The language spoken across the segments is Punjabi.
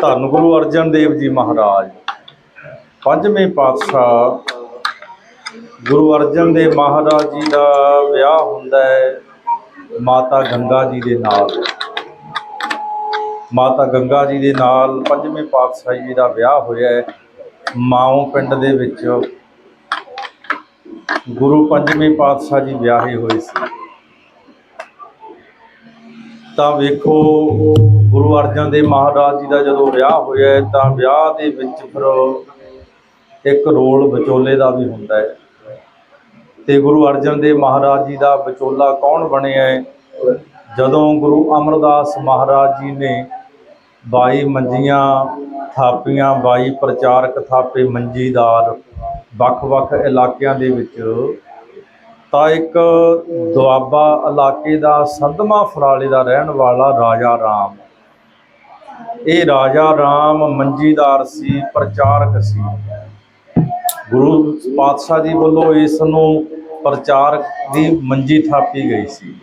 ਧੰਨ ਗੁਰੂ ਅਰਜਨ ਦੇਵ ਜੀ ਮਹਾਰਾਜ। ਪੰਜਵੇਂ ਪਾਤਸ਼ਾਹ ਗੁਰੂ ਅਰਜਨ ਦੇਵ ਮਹਾਰਾਜ ਜੀ ਦਾ ਵਿਆਹ ਹੁੰਦਾ ਹੈ ਮਾਤਾ ਗੰਗਾ ਜੀ ਦੇ ਨਾਲ। ਮਾਤਾ ਗੰਗਾ ਜੀ ਦੇ ਨਾਲ ਪੰਜਵੇਂ ਪਾਤਸ਼ਾਹ ਜੀ ਦਾ ਵਿਆਹ ਹੋਇਆ ਹੈ। ਮਾਉ ਪਿੰਡ ਦੇ ਵਿੱਚ ਗੁਰੂ ਪੰਜਵੇਂ ਪਾਤਸ਼ਾਹ ਜੀ ਵਿਆਹੇ ਹੋਏ ਸੀ। ਤਾਂ ਵੇਖੋ ਗੁਰੂ ਅਰਜਨ ਦੇਵ ਮਹਾਰਾਜ ਜੀ ਦਾ ਜਦੋਂ ਵਿਆਹ ਹੋਇਆ ਹੈ, ਤਾਂ ਵਿਆਹ ਦੇ ਵਿੱਚ ਫਿਰ ਇੱਕ ਰੋਲ ਵਿਚੋਲੇ ਦਾ ਵੀ ਹੁੰਦਾ ਹੈ। ਤੇ ਗੁਰੂ ਅਰਜਨ ਦੇਵ ਮਹਾਰਾਜ ਜੀ ਦਾ ਵਿਚੋਲਾ ਕੌਣ ਬਣਿਆ ਹੈ? ਜਦੋਂ ਗੁਰੂ ਅਮਰਦਾਸ ਮਹਾਰਾਜ ਜੀ ਨੇ 22 ਮੰਜੀਆਂ ਥਾਪੀਆਂ 22 ਪ੍ਰਚਾਰਕ ਥਾਪੇ ਮੰਜੀਦਾਰ ਵੱਖ-ਵੱਖ ਇਲਾਕਿਆਂ ਦੇ ਵਿੱਚ ਤਾਂ ਇੱਕ ਦੁਆਬਾ ਇਲਾਕੇ ਦਾ ਸੰਧਮਾ ਫਰਾਲੇ ਦਾ ਰਹਿਣ ਵਾਲਾ ਰਾਜਾ ਰਾਮ। ਇਹ ਰਾਜਾ ਰਾਮ ਮੰਜੀਦਾਰ ਸੀ, ਪ੍ਰਚਾਰਕ ਸੀ। ਗੁਰੂ ਪਾਤਸ਼ਾਹ ਜੀ ਵੱਲੋਂ ਇਸ ਨੂੰ ਪ੍ਰਚਾਰਕ ਦੀ ਮੰਜੀ ਥਾਪੀ ਗਈ ਸੀ।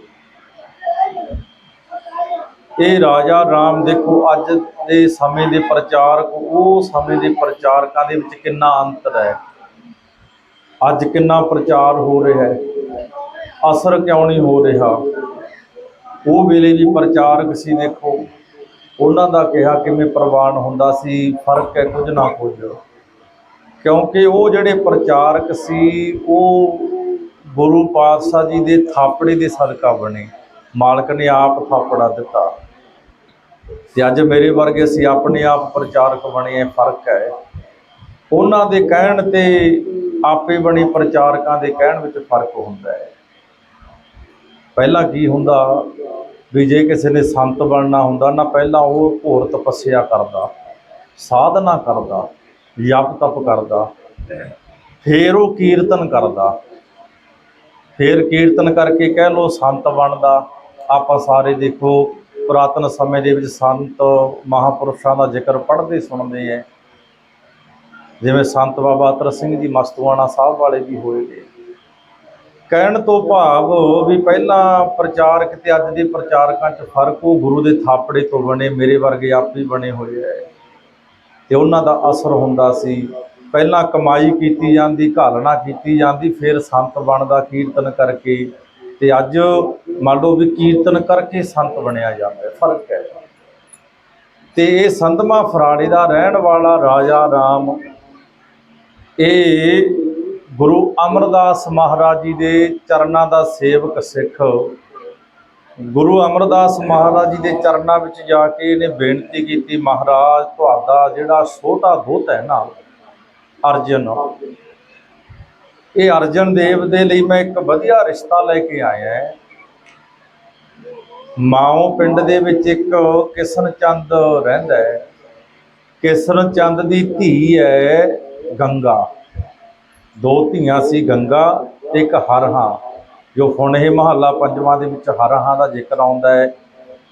ਇਹ ਰਾਜਾ ਰਾਮ ਦੇਖੋ, ਅੱਜ ਦੇ ਸਮੇਂ ਦੇ ਪ੍ਰਚਾਰਕ, ਉਹ ਸਮੇਂ ਦੇ ਪ੍ਰਚਾਰਕਾਂ ਦੇ ਵਿੱਚ ਕਿੰਨਾ ਅੰਤਰ ਹੈ। ਅੱਜ ਕਿੰਨਾ ਪ੍ਰਚਾਰ ਹੋ ਰਿਹਾ ਹੈ। ਅਸਰ ਕਿਉਂ ਨਹੀਂ ਹੋ ਰਿਹਾ? ਉਹ ਵੇਲੇ ਵੀ ਪ੍ਰਚਾਰਕ ਸੀ, ਦੇਖੋ। ਉਹਨਾਂ ਦਾ ਕਿਹਾ ਕਿਵੇਂ ਪ੍ਰਵਾਨ ਹੁੰਦਾ ਸੀ, ਫ਼ਰਕ ਹੈ ਕੁਝ ਨਾ ਕੁਝ। ਕਿਉਂਕਿ ਉਹ ਜਿਹੜੇ ਪ੍ਰਚਾਰਕ ਸੀ, ਉਹ ਗੁਰੂ ਪਾਤਸ਼ਾਹ ਜੀ ਦੇ ਥਾਪੜੇ ਦੇ ਸਦਕਾ ਬਣੇ। ਮਾਲਕ ਨੇ ਆਪ ਥਾਪੜਾ ਦਿੱਤਾ। ਤੇ ਅੱਜ ਮੇਰੇ ਵਰਗੇ ਅਸੀਂ ਆਪਣੇ ਆਪ ਪ੍ਰਚਾਰਕ ਬਣੇ ਆ ਫ਼ਰਕ ਹੈ। ਉਹਨਾਂ ਦੇ ਕਹਿਣ ਤੇ ਆਪੇ ਬਣੇ ਪ੍ਰਚਾਰਕਾਂ ਦੇ ਕਹਿਣ ਵਿੱਚ ਫ਼ਰਕ ਹੁੰਦਾ ਹੈ। ਪਹਿਲਾਂ ਕੀ ਹੁੰਦਾ ਵੀ ਜੇ ਕਿਸੇ ਨੇ ਸੰਤ ਬਣਨਾ ਹੁੰਦਾ ਨਾ ਪਹਿਲਾਂ ਉਹ ਘੋਰ ਤਪੱਸਿਆ ਕਰਦਾ, ਸਾਧਨਾ ਕਰਦਾ, ਜਪ ਤਪ ਕਰਦਾ, ਫੇਰ ਉਹ ਕੀਰਤਨ ਕਰਦਾ। ਫੇਰ ਕੀਰਤਨ ਕਰਕੇ ਕਹਿ ਲੋ ਸੰਤ ਬਣਦਾ, ਆਪਾਂ ਸਾਰੇ ਦੇਖੋ ਪੁਰਾਤਨ ਸਮੇਂ ਦੇ ਵਿੱਚ ਸੰਤ ਮਹਾਪੁਰਸ਼ਾਂ ਦਾ ਜ਼ਿਕਰ ਪੜ੍ਹਦੇ ਸੁਣਦੇ ਐ। ਜਿਵੇਂ ਸੰਤ ਬਾਬਾ ਅਤਰ ਸਿੰਘ ਜੀ ਮਸਤੂਆਣਾ ਸਾਹਿਬ ਵਾਲੇ ਵੀ ਹੋਏ ਨੇ। ਕਹਿਣ ਤੋਂ ਭਾਵ ਵੀ ਪਹਿਲਾਂ ਪ੍ਰਚਾਰਕ ਤੇ ਅੱਜ ਦੇ ਪ੍ਰਚਾਰਕਾਂ 'ਚ ਫ਼ਰਕ ਉਹ ਗੁਰੂ ਦੇ ਥਾਪੜੇ ਤੋਂ ਬਣੇ, ਮੇਰੇ ਵਰਗੇ ਆਪ ਹੀ ਬਣੇ ਹੋਏ ਐ। ਤੇ ਉਹਨਾਂ ਦਾ ਅਸਰ ਹੁੰਦਾ ਸੀ। ਪਹਿਲਾਂ ਕਮਾਈ ਕੀਤੀ ਜਾਂਦੀ, ਘਾਲਣਾ ਕੀਤੀ ਜਾਂਦੀ, ਫਿਰ ਸੰਤ ਬਣਦਾ ਕੀਰਤਨ ਕਰਕੇ। ਤੇ ਅੱਜ ਮੰਨ ਲਓ ਵੀ ਕੀਰਤਨ ਕਰਕੇ ਸੰਤ ਬਣਿਆ ਜਾਂਦਾ ਫ਼ਰਕ ਹੈ ਤੇ ਇਹ ਸੰਧਮਾ ਫਰਾੜੇ ਦਾ ਰਹਿਣ ਵਾਲਾ ਰਾਜਾ ਰਾਮ, ਇਹ ਗੁਰੂ ਅਮਰਦਾਸ ਮਹਾਰਾਜ ਜੀ ਦੇ ਚਰਨਾਂ ਦਾ ਸੇਵਕ ਸਿੱਖ। ਗੁਰੂ ਅਮਰਦਾਸ ਮਹਾਰਾਜ ਜੀ ਦੇ ਚਰਨਾਂ ਵਿੱਚ ਜਾ ਕੇ ਇਹਨੇ ਬੇਨਤੀ ਕੀਤੀ, ਮਹਾਰਾਜ, ਤੁਹਾਡਾ ਜਿਹੜਾ ਛੋਟਾ ਦੋਤਾ ਹੈ ਨਾ, ਅਰਜਨ, ਇਹ ਅਰਜਨ ਦੇਵ ਦੇ ਲਈ ਮੈਂ ਇੱਕ ਵਧੀਆ ਰਿਸ਼ਤਾ ਲੈ ਕੇ ਆਇਆ ਹੈ। ਮਾਓ ਪਿੰਡ ਦੇ ਵਿੱਚ ਇੱਕ ਕਿਸ਼ਨ ਚੰਦ ਰਹਿੰਦਾ ਹੈ। ਕਿਸ਼ਨ ਚੰਦ ਦੀ ਧੀ ਹੈ ਗੰਗਾ। ਦੋ ਧੀਆਂ ਸੀ ਗੰਗਾ ਤੇ ਇੱਕ ਹਰਹਾ ਜੋ ਹੁਣ ਇਹ ਮਹੱਲਾ ਪੰਜਵਾਂ ਦੇ ਵਿੱਚ ਹਰਹਾ ਦਾ ਜ਼ਿਕਰ ਆਉਂਦਾ ਹੈ।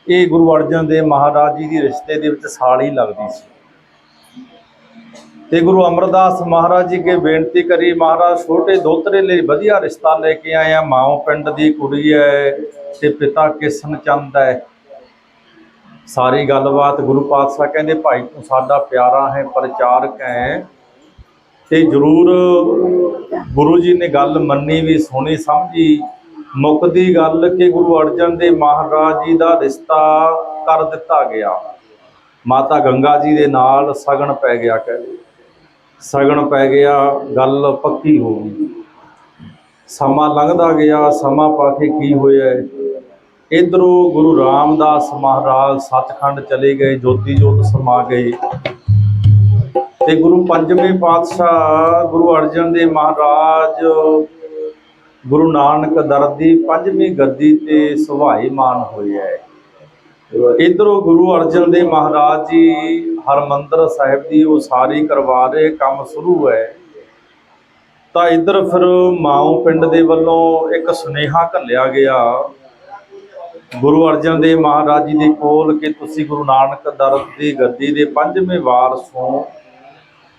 ਇਹ ਗੁਰੂ ਅਰਜਨ ਦੇਵ ਮਹਾਰਾਜ ਜੀ ਦੀ ਰਿਸ਼ਤੇ ਦੇ ਵਿੱਚ ਸਾਲੀ ਲੱਗਦੀ ਸੀ। ਤੇ ਗੁਰੂ ਅਮਰਦਾਸ ਮਹਾਰਾਜ ਜੀ ਕੇ ਬੇਨਤੀ ਕਰੀ, ਮਹਾਰਾਜ, ਛੋਟੇ ਦੋਤਰੇ ਲਈ ਵਧੀਆ ਰਿਸ਼ਤਾ ਲੈ ਕੇ ਆਏ ਆ ਮਾਓ ਪਿੰਡ ਦੀ ਕੁੜੀ ਹੈ ਤੇ ਪਿਤਾ ਕਿਸ਼ਨ ਚੰਦ ਹੈ ਸਾਰੀ ਗੱਲਬਾਤ ਗੁਰੂ ਪਾਤਸ਼ਾਹ ਕਹਿੰਦੇ, ਭਾਈ ਤੂੰ ਸਾਡਾ ਪਿਆਰਾ ਹੈ, ਪ੍ਰਚਾਰਕ ਹੈ। ਤੇ ਜਰੂਰ ਗੁਰੂ ਜੀ ਨੇ ਗੱਲ ਮੰਨੀ ਵੀ ਸੁਣੀ ਸਮਝੀ। ਮੁੱਕਦੀ ਗੱਲ ਕਿ ਗੁਰੂ ਅਰਜਨ ਦੇ ਮਹਾਰਾਜ ਜੀ ਦਾ ਰਿਸ਼ਤਾ ਕਰ ਦਿੱਤਾ ਗਿਆ। ਮਾਤਾ ਗੰਗਾ ਜੀ ਦੇ ਨਾਲ ਸਗਨ ਪੈ ਗਿਆ ਕਹਿੰਦੇ ਸਗਨ ਪੈ ਗਿਆ, ਗੱਲ ਪੱਕੀ ਹੋ ਗਈ। ਸਮਾਂ ਲੰਘਦਾ ਗਿਆ, ਸਮਾਂ ਪਾ ਕੇ ਕੀ ਹੋਇਆ? ਇਧਰੋਂ ਗੁਰੂ ਰਾਮਦਾਸ ਮਹਾਰਾਜ ਸੱਚਖੰਡ ਚਲੇ ਗਏ, ਜੋਤੀ ਜੋਤ ਸਮਾ ਗਏ। ਤੇ ਗੁਰੂ ਪੰਜਵੇਂ ਪਾਤਸ਼ਾਹ ਗੁਰੂ ਅਰਜਨ ਦੇਵ ਮਹਾਰਾਜ, ਗੁਰੂ ਨਾਨਕ ਦਰ ਦੀ ਪੰਜਵੀਂ ਗੱਦੀ ਤੇ ਸੁਭਾਈਮਾਨ ਹੋਏ ਹੈ। ਇਧਰੋਂ ਗੁਰੂ ਅਰਜਨ ਦੇਵ ਮਹਾਰਾਜ ਜੀ ਹਰਮੰਦਰ ਸਾਹਿਬ ਦੀ ਉਸਾਰੀ ਕਰਵਾ ਰਹੇ ਕੰਮ ਸ਼ੁਰੂ ਹੈ। ਤਾਂ ਇਧਰ ਫਿਰ ਮਾਉ ਪਿੰਡ ਦੇ ਵੱਲੋਂ ਇੱਕ ਸੁਨੇਹਾ ਘੱਲਿਆ ਗਿਆ। ਗੁਰੂ ਅਰਜਨ ਦੇਵ ਮਹਾਰਾਜ ਜੀ ਦੇ ਕੋਲ ਕਿ ਤੁਸੀਂ ਗੁਰੂ ਨਾਨਕ ਦਰ ਦੀ ਗੱਦੀ ਦੇ ਪੰਜਵੇਂ ਵਾਰਸ ਹੋ।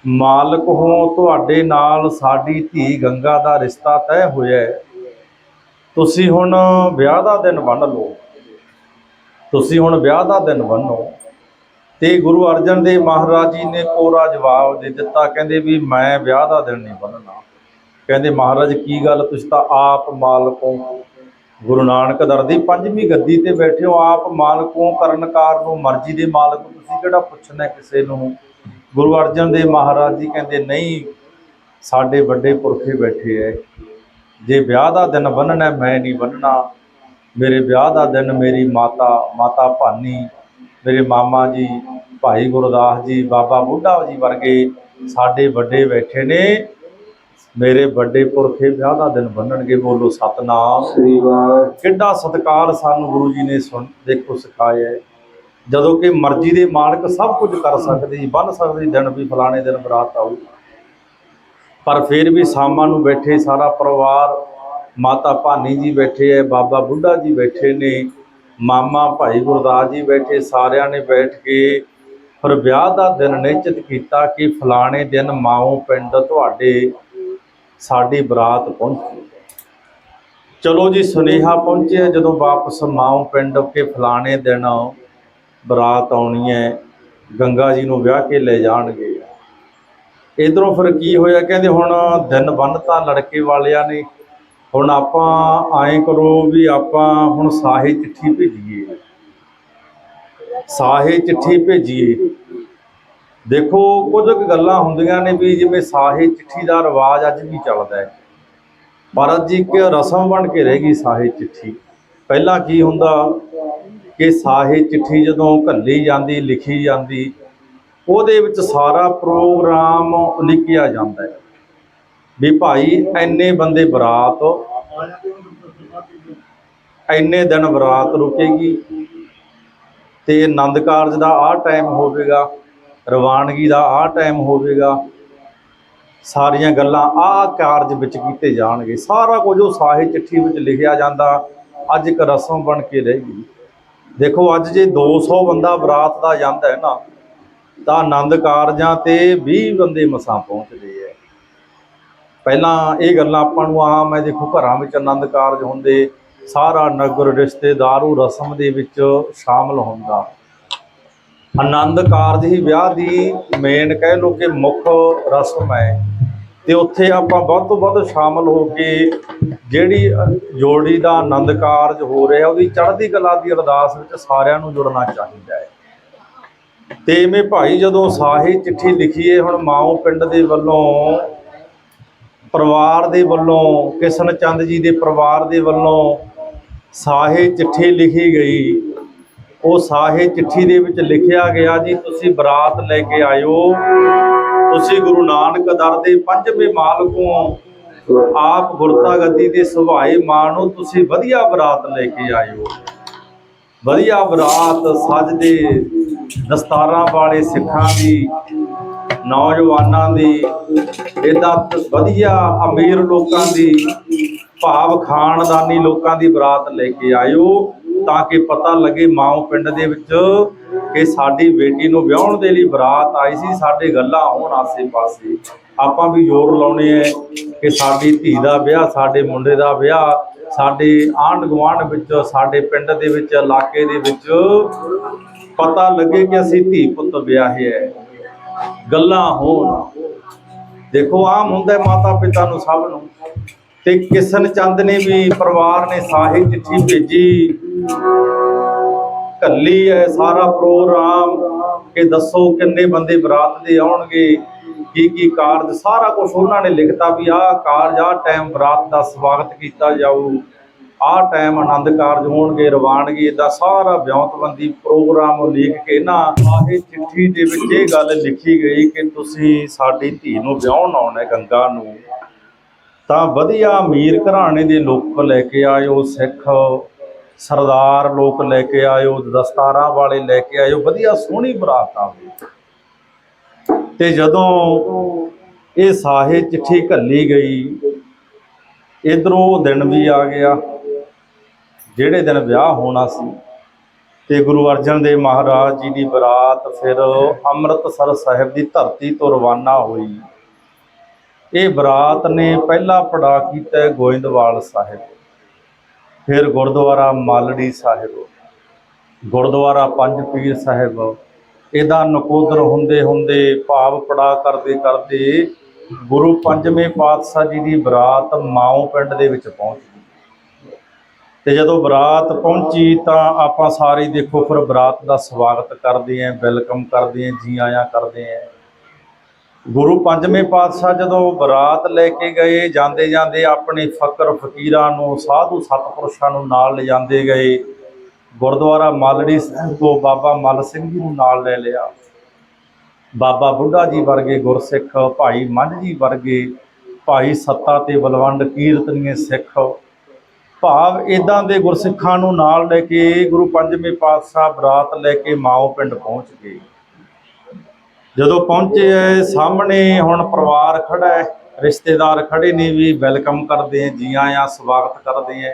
ਮਾਲਕ ਹੋ, ਤੁਹਾਡੇ ਨਾਲ ਸਾਡੀ ਧੀ ਗੰਗਾ ਦਾ ਰਿਸ਼ਤਾ ਤੈਅ ਹੋਇਆ ਹੈ। ਤੁਸੀਂ ਹੁਣ ਵਿਆਹ ਦਾ ਦਿਨ ਬੰਨ ਲਓ। ਤੁਸੀਂ ਹੁਣ ਵਿਆਹ ਦਾ ਦਿਨ ਬੰਨੋ। ਤੇ ਗੁਰੂ ਅਰਜਨ ਦੇਵ ਮਹਾਰਾਜ ਜੀ ਨੇ ਕੋਰਾ ਜਵਾਬ ਦੇ ਦਿੱਤਾ। ਕਹਿੰਦੇ ਵੀ ਮੈਂ ਵਿਆਹ ਦਾ ਦਿਨ ਨਹੀਂ ਬੰਨਣਾ। ਕਹਿੰਦੇ ਮਹਾਰਾਜ ਕੀ ਗੱਲ, ਤੁਸੀਂ ਤਾਂ ਆਪ ਮਾਲਕੋ। ਗੁਰੂ ਨਾਨਕ ਦਰ ਦੀ ਪੰਜਵੀਂ ਗੱਦੀ ਤੇ ਬੈਠੇ ਹੋ। ਆਪ ਮਾਲਕੋ ਕਰਨਕਾਰ ਨੂੰ ਮਰਜ਼ੀ ਦੇ ਮਾਲਕ। ਤੁਸੀਂ ਕਿਹੜਾ ਪੁੱਛਣਾ ਕਿਸੇ ਨੂੰ? ਗੁਰੂ ਅਰਜਨ ਦੇਵ ਮਹਾਰਾਜ ਜੀ ਕਹਿੰਦੇ ਨਹੀਂ ਸਾਡੇ ਵੱਡੇ ਪੁਰਖੇ ਬੈਠੇ ਐ। ਜੇ ਵਿਆਹ ਦਾ ਦਿਨ ਬੰਨਣਾ ਮੈਂ ਨਹੀਂ ਬੰਨਣਾ। ਮੇਰੇ ਵਿਆਹ ਦਾ ਦਿਨ ਮੇਰੀ ਮਾਤਾ ਮਾਤਾ ਭਾਨੀ ਮੇਰੇ ਮਾਮਾ ਜੀ ਭਾਈ ਗੁਰਦਾਸ ਜੀ ਬਾਬਾ ਬੁੱਢਾ ਜੀ ਵਰਗੇ ਸਾਡੇ ਵੱਡੇ ਬੈਠੇ ਨੇ। ਮੇਰੇ ਵੱਡੇ ਪੁਰਖੇ ਵਿਆਹ ਦਾ ਦਿਨ ਬੰਨਣਗੇ ਬੋਲੋ ਸਤਨਾਮ। ਸ੍ਰੀ ਵਾਹਿਗੁਰੂ। ਕਿੱਡਾ ਸਤਕਾਰ ਸਾਨੂੰ ਗੁਰੂ ਜੀ ਨੇ ਸੁਣ ਦੇਖੋ ਸਿਖਾਇਆ ਜਦੋਂ ਕਿ ਮਰਜ਼ੀ ਦੇ ਮਾਲਕ ਸਭ ਕੁਝ ਕਰ ਸਕਦੇ ਜੀ ਬੰਨ ਸਕਦੇ ਦਿਨ ਵੀ ਫਲਾਣੇ ਦਿਨ ਬਰਾਤ ਆਊ। ਪਰ ਫਿਰ ਵੀ ਸ਼ਾਮਾਂ ਨੂੰ ਬੈਠੇ ਸਾਰਾ ਪਰਿਵਾਰ, ਮਾਤਾ ਭਾਨੀ ਜੀ ਬੈਠੇ ਹੈ ਬਾਬਾ ਬੁੱਢਾ ਜੀ ਬੈਠੇ ਨੇ, ਮਾਮਾ ਭਾਈ ਗੁਰਦਾਸ ਜੀ ਬੈਠੇ, ਸਾਰਿਆਂ ਨੇ ਬੈਠ ਕੇ ਫਿਰ ਵਿਆਹ ਦਾ ਦਿਨ ਨਿਸ਼ਚਿਤ ਕੀਤਾ ਕਿ ਫਲਾਣੇ ਦਿਨ ਮਾਓ ਪਿੰਡ ਤੁਹਾਡੇ, ਸਾਡੀ ਬਰਾਤ ਪਹੁੰਚੀ। ਚਲੋ ਜੀ, ਸੁਨੇਹਾ ਪਹੁੰਚਿਆ ਜਦੋਂ ਵਾਪਸ ਮਾਓ ਪਿੰਡ ਕੇ ਫਲਾਣੇ ਦਿਨ ਬਰਾਤ ਆਉਣੀ ਹੈ, ਗੰਗਾ ਜੀ ਨੂੰ ਵਿਆਹ ਕੇ ਲੈ ਜਾਣਗੇ। ਇਧਰੋਂ ਫਿਰ ਕੀ ਹੋਇਆ, ਕਹਿੰਦੇ ਹੁਣ ਦਿਨ ਬੰਨਤਾ ਲੜਕੇ ਵਾਲਿਆਂ ਨੇ, ਹੁਣ ਆਪਾਂ ਐਂ ਕਰੋ ਵੀ ਆਪਾਂ ਹੁਣ ਸਾਹੇ ਚਿੱਠੀ ਭੇਜੀਏ। ਸਾਹੇ ਚਿੱਠੀ ਭੇਜੀਏ। ਦੇਖੋ, ਕੁਝ ਕੁ ਗੱਲਾਂ ਹੁੰਦੀਆਂ ਨੇ ਵੀ ਜਿਵੇਂ ਸਾਹੇ ਚਿੱਠੀ ਦਾ ਰਿਵਾਜ ਅੱਜ ਵੀ ਚੱਲਦਾ ਹੈ। ਪਰ ਅੱਜ ਇੱਕ ਰਸਮ ਬਣ ਕੇ ਰਹਿ ਗਈ ਸਾਹੇ ਚਿੱਠੀ। ਪਹਿਲਾਂ ਕੀ ਹੁੰਦਾ ਕਿ ਸਾਹੇ ਚਿੱਠੀ ਜਦੋਂ ਘੱਲੀ ਜਾਂਦੀ, ਲਿਖੀ ਜਾਂਦੀ, ਉਹਦੇ ਵਿੱਚ ਸਾਰਾ ਪ੍ਰੋਗਰਾਮ ਲਿਖਿਆ ਜਾਂਦਾ ਹੈ। ਵੀ ਭਾਈ, ਐਨੇ ਬੰਦੇ ਬਰਾਤ, ਐਨੇ ਦਿਨ ਬਰਾਤ ਰੁਕੇਗੀ ਤੇ ਆਨੰਦ ਕਾਰਜ ਦਾ ਆਹ ਟਾਈਮ ਹੋਵੇਗਾ, ਰਵਾਨਗੀ ਦਾ ਆਹ ਟਾਈਮ ਹੋਵੇਗਾ, ਸਾਰੀਆਂ ਗੱਲਾਂ ਆਹ ਕਾਰਜ ਵਿੱਚ ਕੀਤੇ ਜਾਣਗੇ। ਸਾਰਾ ਕੁਝ ਉਹ ਸਾਹੇ ਚਿੱਠੀ ਵਿੱਚ ਲਿਖਿਆ ਜਾਂਦਾ, ਅੱਜ ਇੱਕ ਰਸਮ ਬਣ ਕੇ ਰਹਿ ਗਈ ਦੇਖੋ, ਅੱਜ ਜੇ 200 ਬੰਦਾ ਬਰਾਤ ਦਾ ਜਾਂਦਾ ਹੈ ਨਾ, ਤਾਂ ਆਨੰਦ ਕਾਰਜਾਂ ਤੇ 20 ਬੰਦੇ ਮਸਾਂ ਪਹੁੰਚਦੇ ਐ ਪਹਿਲਾਂ ਇਹ ਗੱਲਾਂ ਆਪਾਂ ਨੂੰ ਆਮ ਹੈ ਦੇਖੋ ਘਰਾਂ ਵਿੱਚ ਆਨੰਦ ਕਾਰਜ ਹੁੰਦੇ, ਸਾਰਾ ਨਗਰ, ਰਿਸ਼ਤੇਦਾਰ ਉਹ ਰਸਮ ਦੇ ਵਿੱਚ ਸ਼ਾਮਲ ਹੁੰਦਾ। ਆਨੰਦ ਕਾਰਜ ਹੀ ਵਿਆਹ ਦੀ ਮੇਨ ਕਹਿ ਲੋ ਕਿ ਮੁੱਖ ਰਸਮ ਹੈ। ਤੇ ਉੱਥੇ ਆਪਾਂ ਵੱਧ ਤੋਂ ਵੱਧ ਸ਼ਾਮਲ ਹੋ ਕੇ ਜਿਹੜੀ ਜੋੜੀ ਦਾ ਆਨੰਦ ਕਾਰਜ ਹੋ ਰਿਹਾ, ਉਹਦੀ ਚੜ੍ਹਦੀ ਕਲਾ ਦੀ ਅਰਦਾਸ ਵਿੱਚ ਸਾਰਿਆਂ ਨੂੰ ਜੁੜਨਾ ਚਾਹੀਦਾ ਹੈ। ਤੇ ਇਵੇਂ ਭਾਈ ਜਦੋਂ ਸਾਹੇ ਚਿੱਠੀ ਲਿਖੀਏ, ਹੁਣ ਮਾਓ ਪਿੰਡ ਦੇ ਵੱਲੋਂ, ਪਰਿਵਾਰ ਦੇ ਵੱਲੋਂ, ਕਿਸ਼ਨ ਚੰਦ ਜੀ ਦੇ ਪਰਿਵਾਰ ਦੇ ਵੱਲੋਂ ਸਾਹੇ ਚਿੱਠੀ ਲਿਖੀ ਗਈ। ਉਹ ਸਾਹੇ ਚਿੱਠੀ ਦੇ ਵਿੱਚ ਲਿਖਿਆ ਗਿਆ, ਜੀ, ਤੁਸੀਂ ਬਰਾਤ ਲੈ ਕੇ ਆਇਓ। ਤੁਸੀਂ ਗੁਰੂ ਨਾਨਕ ਦਰ ਦੇ ਪੰਜਵੇਂ ਮਾਲਕੋਂ ਆਪ ਗੁਰਤਾ ਗੱਦੀ ਦੇ ਸੁਭਾਏ ਮਾਣੋ ਤੁਸੀਂ ਵਧੀਆ ਬਰਾਤ ਲੈ ਕੇ ਆਇਓ। ਵਧੀਆ ਬਰਾਤ ਸਜਦੇ ਦਸਤਾਰਾਂ ਵਾਲੇ ਸਿੱਖਾਂ ਦੀ, ਨੌਜਵਾਨਾਂ ਦੀ ਇਦਾਂ ਵਧੀਆ ਅਮੀਰ ਲੋਕਾਂ ਦੀ, ਭਾਵ ਖਾਨਦਾਨੀ ਲੋਕਾਂ ਦੀ ਬਰਾਤ ਲੈ ਕੇ ਆਇਓ। ਤਾਂ ਕਿ ਪਤਾ ਲੱਗੇ ਮਾਓ ਪਿੰਡ ਦੇ ਵਿੱਚ ਕਿ ਸਾਡੀ ਬੇਟੀ ਨੂੰ ਵਿਆਹਣ ਦੇ ਲਈ ਬਰਾਤ ਆਈ ਸੀ, ਸਾਡੇ ਗੱਲਾਂ ਹੋਣ ਆਸੇ-ਪਾਸੇ। ਆਪਾਂ ਵੀ ਜ਼ੋਰ ਲਾਉਣੇ ਐ ਕਿ ਸਾਡੀ ਧੀ ਦਾ ਵਿਆਹ, ਸਾਡੇ ਮੁੰਡੇ ਦਾ ਵਿਆਹ, ਸਾਡੇ ਆਂਢ ਗੁਆਂਢ ਵਿੱਚ, ਸਾਡੇ ਪਿੰਡ ਦੇ ਵਿੱਚ, ਇਲਾਕੇ ਦੇ ਵਿੱਚ ਪਤਾ ਲੱਗੇ ਕਿ ਅਸੀਂ ਧੀ ਪੁੱਤ ਵਿਆਹੇ ਐ ਗੱਲਾਂ ਹੋਣ। ਦੇਖੋ, ਆਮ ਹੁੰਦਾ ਮਾਤਾ ਪਿਤਾ ਨੂੰ ਸਭ ਨੂੰ। ਤੇ ਕਿਸ਼ਨ ਚੰਦ ਨੇ ਵੀ ਪਰਿਵਾਰ ਨੇ ਸਾਹੇ ਚਿੱਠੀ ਭੇਜੀ। ਕੱਲੀ ਹੈ ਸਾਰਾ ਪ੍ਰੋਗਰਾਮ ਕਿ ਦੱਸੋ ਕਿੰਨੇ ਬੰਦੇ ਬਰਾਤ ਦੇ ਆਉਣਗੇ, ਕੀ ਕੀ ਕਾਰਜ, ਸਾਰਾ ਕੁਝ ਉਹਨਾਂ ਨੇ ਲਿਖਤਾ ਵੀ ਆਹ ਕਾਰਜ, ਆਹ ਟਾਈਮ ਬਰਾਤ ਦਾ ਸਵਾਗਤ ਕੀਤਾ ਜਾਊ। ਆਹ ਟਾਈਮ ਆਨੰਦ ਕਾਰਜ ਹੋਣਗੇ, ਰਵਾਨਗੀ ਦਾ ਸਾਰਾ ਵਿਉਂਤਬੰਦੀ ਪ੍ਰੋਗਰਾਮ ਲਿਖ ਕੇ ਨਾ ਆਹੇ ਚਿੱਠੀ ਦੇ ਵਿੱਚ ਇਹ ਗੱਲ ਲਿਖੀ ਗਈ ਕਿ ਤੁਸੀਂ ਸਾਡੀ ਧੀ ਨੂੰ ਵਿਆਹਣ ਆਉਣਾ ਗੰਗਾ ਨੂੰ। ਤਾਂ ਵਧੀਆ ਅਮੀਰ ਘਰਾਣੇ ਦੇ ਲੋਕ ਲੈ ਕੇ ਆਇਓ, ਸਿੱਖ ਸਰਦਾਰ ਲੋਕ ਲੈ ਕੇ ਆਇਓ, ਦਸਤਾਰਾਂ ਵਾਲੇ ਲੈ ਕੇ ਆਇਓ, ਵਧੀਆ ਸੋਹਣੀ ਬਰਾਤ ਆਵੇ। ਤੇ ਜਦੋਂ ਇਹ ਸਾਹੇ ਚਿੱਠੀ ਘੱਲੀ ਗਈ, ਇਧਰੋਂ ਦਿਨ ਵੀ ਆ ਗਿਆ, ਜਿਹੜੇ ਦਿਨ ਵਿਆਹ ਹੋਣਾ ਸੀ, ਤੇ ਗੁਰੂ ਅਰਜਨ ਦੇਵ ਮਹਾਰਾਜ ਜੀ ਦੀ ਬਰਾਤ, ਫਿਰ ਅੰਮ੍ਰਿਤਸਰ ਸਾਹਿਬ ਦੀ ਧਰਤੀ ਤੋਂ ਰਵਾਨਾ ਹੋਈ। ਇਹ ਬਰਾਤ ਨੇ ਪਹਿਲਾ ਪੜਾ ਕੀਤਾ ਗੋਇੰਦਵਾਲ ਸਾਹਿਬ। ਫਿਰ ਗੁਰਦੁਆਰਾ ਮਾਲੜੀ ਸਾਹਿਬ। ਗੁਰਦੁਆਰਾ ਪੰਜ ਪੀਰ ਸਾਹਿਬ। ਇਹਦਾ ਨਕੋਦਰ ਹੁੰਦੇ ਹੁੰਦੇ ਭਾਵ ਪੜਾ ਕਰਦੇ ਕਰਦੇ ਗੁਰੂ ਪੰਜਵੇਂ ਪਾਤਸ਼ਾਹ ਜੀ ਦੀ ਬਰਾਤ ਮਾਓ ਪਿੰਡ ਦੇ ਵਿੱਚ ਪਹੁੰਚ ਗਈ। ਤੇ ਜਦੋਂ ਬਰਾਤ ਪਹੁੰਚੀ ਤਾਂ ਆਪਾਂ ਸਾਰੇ ਦੇਖੋ ਫਿਰ ਬਰਾਤ ਦਾ ਸਵਾਗਤ ਕਰਦੇ ਆਂ ਵੈਲਕਮ ਕਰਦੇ ਆਂ ਜੀ ਆਇਆਂ ਕਰਦੇ ਆਂ ਗੁਰੂ ਪੰਜਵੇਂ ਪਾਤਸ਼ਾਹ ਜਦੋਂ ਬਰਾਤ ਲੈ ਕੇ ਗਏ, ਜਾਂਦੇ ਜਾਂਦੇ ਆਪਣੇ ਫਕਰ ਫਕੀਰਾਂ ਨੂੰ, ਸਾਧੂ ਸਤਪੁਰਸ਼ਾਂ ਨੂੰ ਨਾਲ ਲਿਜਾਂਦੇ ਗਏ। ਗੁਰਦੁਆਰਾ ਮਾਲੜੀ ਸਾਹਿਬ ਤੋਂ ਬਾਬਾ ਮਲ ਸਿੰਘ ਜੀ ਨੂੰ ਨਾਲ ਲੈ ਲਿਆ। ਬਾਬਾ ਬੁੱਢਾ ਜੀ ਵਰਗੇ ਗੁਰਸਿੱਖ, ਭਾਈ ਮੰਝ ਜੀ ਵਰਗੇ ਭਾਈ ਸੱਤਾ ਤੇ ਬਲਵੰਡ ਕੀਰਤਨੀਏ ਸਿੱਖ, ਭਾਵ ਇਦਾਂ ਦੇ ਗੁਰਸਿੱਖਾਂ ਨੂੰ ਨਾਲ ਲੈ ਕੇ ਗੁਰੂ ਪੰਜਵੇਂ ਪਾਤਸ਼ਾਹ ਬਰਾਤ ਲੈ ਕੇ ਮਾਓ ਪਿੰਡ ਪਹੁੰਚ ਗਏ। ਜਦੋਂ ਪਹੁੰਚੇ ਐ, ਸਾਹਮਣੇ ਹੁਣ ਪਰਿਵਾਰ ਖੜਾ ਹੈ ਰਿਸ਼ਤੇਦਾਰ ਖੜੇ ਨੇ ਵੀ ਵੈਲਕਮ ਕਰਦੇ ਆ ਜੀ ਆਇਆਂ, ਸਵਾਗਤ ਕਰਦੇ ਆ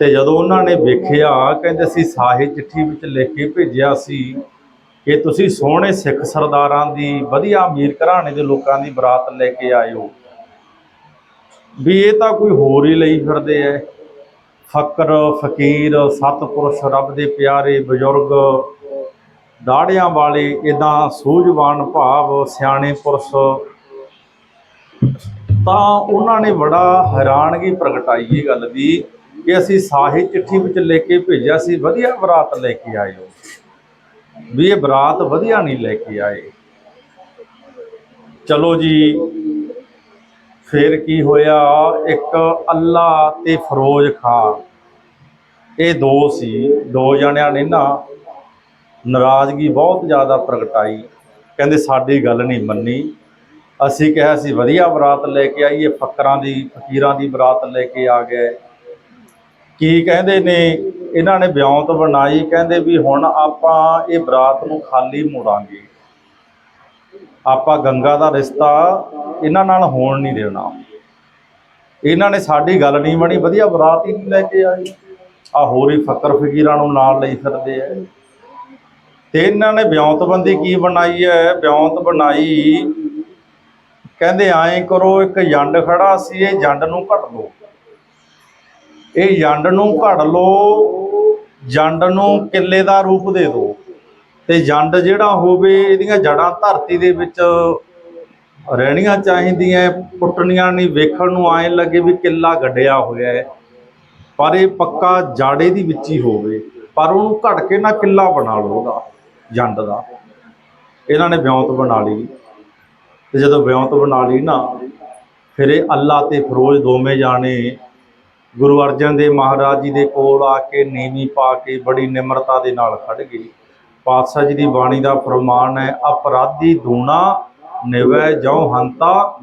ਤੇ ਜਦੋਂ ਉਹਨਾਂ ਨੇ ਵੇਖਿਆ, ਕਹਿੰਦੇ ਸੀ ਸਾਹੇ ਚਿੱਠੀ ਵਿੱਚ ਲਿਖ ਕੇ ਭੇਜਿਆ ਸੀ ਕਿ ਤੁਸੀਂ ਸੋਹਣੇ ਸਿੱਖ ਸਰਦਾਰਾਂ ਦੀ, ਵਧੀਆ ਅਮੀਰ ਘਰਾਣੇ ਦੇ ਲੋਕਾਂ ਦੀ ਬਰਾਤ ਲੈ ਕੇ ਆਇਓ। ਵੀ ਇਹ ਤਾਂ ਕੋਈ ਹੋਰ ਹੀ ਲਈ ਫਿਰਦੇ ਐ। ਫਕਰ, ਫਕੀਰ, ਸਤਪੁਰਸ਼, ਰੱਬ ਦੇ ਪਿਆਰੇ, ਬਜ਼ੁਰਗ ਦਾੜਿਆਂ ਵਾਲੇ ਇਦਾਂ ਸੂਝਵਾਨ ਭਾਵ ਸਿਆਣੇ ਪੁਰਸ਼, ਤਾਂ ਉਹਨਾਂ ਨੇ ਬੜਾ ਹੈਰਾਨਗੀ ਪ੍ਰਗਟਾਈ ਇਹ ਗੱਲ ਦੀ ਕਿ ਅਸੀਂ ਸਾਹੇ ਚਿੱਠੀ ਵਿੱਚ ਲੈ ਕੇ ਭੇਜਿਆ ਸੀ, ਵਧੀਆ ਬਰਾਤ ਲੈ ਕੇ ਆਏ ਹੋ ਵੀ ਇਹ ਬਰਾਤ ਵਧੀਆ ਨਹੀਂ ਲੈ ਕੇ ਆਏ। ਚਲੋ ਜੀ, ਫਿਰ ਕੀ ਹੋਇਆ? ਇੱਕ ਅੱਲਾ ਤੇ ਫਰੋਜ਼ ਖਾਨ ਇਹ ਦੋ ਸੀ, ਦੋ ਜਣਿਆਂ ਨੇ ਨਾ ਨਾਰਾਜ਼ਗੀ ਬਹੁਤ ਜ਼ਿਆਦਾ ਪ੍ਰਗਟਾਈ ਕਹਿੰਦੇ ਸਾਡੀ ਗੱਲ ਨਹੀਂ ਮੰਨੀ। ਅਸੀਂ ਕਿਹਾ ਸੀ, ਵਧੀਆ ਬਰਾਤ ਲੈ ਕੇ ਆਈਏ, ਫਕਰਾਂ ਦੀ, ਫਕੀਰਾਂ ਦੀ ਬਰਾਤ ਲੈ ਕੇ ਆ ਗਏ। ਕੀ ਕਹਿੰਦੇ ਨੇ? ਇਹਨਾਂ ਨੇ ਬਿਉਂਤ ਬਣਾਈ। ਕਹਿੰਦੇ ਵੀ ਹੁਣ ਆਪਾਂ ਇਹ ਬਰਾਤ ਨੂੰ ਖਾਲੀ ਮੋੜਾਂਗੇ। ਆਪਾਂ ਗੰਗਾ ਦਾ ਰਿਸ਼ਤਾ ਇਹਨਾਂ ਨਾਲ ਹੋਣ ਨਹੀਂ ਦੇਣਾ। ਇਹਨਾਂ ਨੇ ਸਾਡੀ ਗੱਲ ਨਹੀਂ ਬਣੀ ਵਧੀਆ ਬਰਾਤ ਹੀ ਨਹੀਂ ਲੈ ਕੇ ਆਏ ਆ ਹੋਰ ਹੀ ਫਕਰ ਫਕੀਰਾਂ ਨੂੰ ਨਾਲ ਲਈ ਫਿਰਦੇ ਆ। ਤੇ ਇਹਨਾਂ ਨੇ ਬਿਉਂਤਬੰਦੀ ਕੀ ਬਣਾਈ ਹੈ? ਬਿਉਂਤ ਬਣਾਈ। ਕਹਿੰਦੇ ਐਂ ਕਰੋ, ਇੱਕ ਜੰਡ ਖੜਾ ਸੀ, ਇਹ ਜੰਡ ਨੂੰ ਘੜ ਲਓ। ਇਹ ਜੰਡ ਨੂੰ ਘੜ ਲਓ, ਜੰਡ ਨੂੰ ਕਿੱਲੇ ਦਾ ਰੂਪ ਦੇ ਦਿਓ। ਤੇ ਜੰਡ ਜਿਹੜਾ ਹੋਵੇ, ਇਹਦੀਆਂ ਜੜਾਂ ਧਰਤੀ ਦੇ ਵਿੱਚ ਰਹਿਣੀਆਂ ਚਾਹੀਦੀਆਂ ਪੁੱਟਣੀਆਂ ਨਹੀਂ, ਵੇਖਣ ਨੂੰ ਆਏ ਲੱਗੇ ਵੀ ਕਿੱਲਾ ਗੱਡਿਆ ਹੋਇਆ ਹੈ। ਪਰ ਇਹ ਪੱਕਾ ਜਾੜੇ ਦੀ ਵਿੱਚ ਹੀ ਹੋਵੇ। ਪਰ ਉਹਨੂੰ ਘੜ ਕੇ ਨਾ ਕਿੱਲਾ ਬਣਾ ਲਓ ਉਹਦਾ। ਜੰਡ ਦਾ। ਇਹਨਾਂ ਨੇ ਵਿਉਂਤ ਬਣਾ ਲਈ। ਤੇ ਜਦੋਂ ਵਿਉਂਤ ਬਣਾ ਲਈ ਨਾ, ਫਿਰ ਇਹ ਅੱਲਾ ਤੇ ਫਰੋਜ਼ ਦੋਵੇਂ ਜਾਣੇ ਗੁਰੂ ਅਰਜਨ ਦੇਵ ਮਹਾਰਾਜ ਜੀ ਦੇ ਕੋਲ ਆ ਕੇ ਨੀਵੀਂ ਪਾ ਕੇ ਬੜੀ ਨਿਮਰਤਾ ਦੇ ਨਾਲ ਖੜ ਗਏ। ਪਾਤਸ਼ਾਹ ਜੀ ਦੀ ਬਾਣੀ ਦਾ ਫਰਮਾਨ ਹੈ, ਅਪਰਾਧੀ ਦੂਣਾ ਨਿਵੈ ਜਉ ਹੰਤਾ